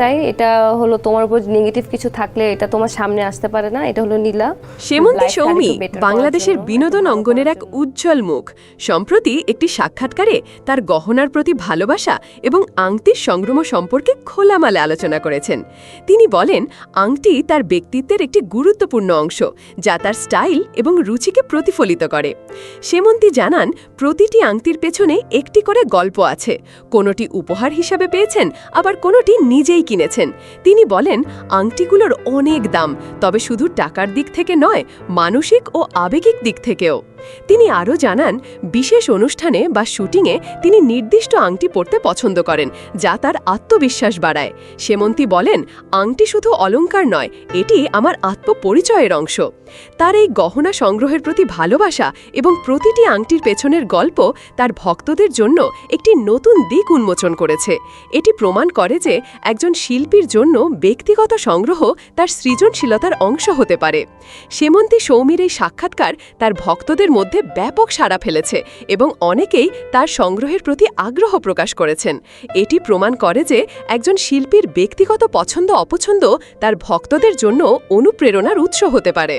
তাই এটা হলো তোমার উপর নেগেটিভ কিছু থাকলে এটা তোমার সামনে আসতে পারে না এটা হলো নীলা। সেমন্তী সৌমি বাংলাদেশের বিনোদন অঙ্গনের এক উজ্জ্বল মুখ। সম্প্রতি একটি সাক্ষাৎকারে তার গহনার প্রতি ভালোবাসা এবং আংটির সংগ্রহ সম্পর্কে খোলামালে আলোচনা করেছেন। তিনি বলেন আংটি তার ব্যক্তিত্বের একটি গুরুত্বপূর্ণ অংশ যা তার স্টাইল এবং রুচিকে প্রতিফলিত করে। সেমন্তী জানান প্রতিটি আংটির পেছনে একটি করে গল্প আছে। কোনোটি উপহার হিসাবে পেয়েছেন আবার কোনোটি নিজেই কিনেছেন। তিনি বলেন, আংটিগুলোর অনেক দাম, তবে শুধু টাকার দিক থেকে নয়, মানসিক ও আবেগিক দিক থেকেও। তিনি আরও জানান, বিশেষ অনুষ্ঠানে বা শুটিংয়ে তিনি নির্দিষ্ট আংটি পরতে পছন্দ করেন, যা তার আত্মবিশ্বাস বাড়ায়। সেমন্তী বলেন, আংটি শুধু অলংকার নয়, এটি আমার আত্মপরিচয়ের অংশ। তার এই গহনা সংগ্রহের প্রতি ভালোবাসা এবং প্রতিটি আংটির পেছনের গল্প তার ভক্তদের জন্য একটি নতুন দিক উন্মোচন করেছে। এটি প্রমাণ করে যে একজন শিল্পীর জন্য ব্যক্তিগত সংগ্রহ তার সৃজনশীলতার অংশ হতে পারে। সেমন্তী সৌমির এই সাক্ষাৎকার তার ভক্তদের মধ্যে ব্যাপক সাড়া ফেলেছে এবং অনেকেই তার সংগ্রহের প্রতি আগ্রহ প্রকাশ করেছেন। এটি প্রমাণ করে যে একজন শিল্পীর ব্যক্তিগত পছন্দ অপছন্দ তার ভক্তদের জন্য অনুপ্রেরণার উৎস হতে পারে।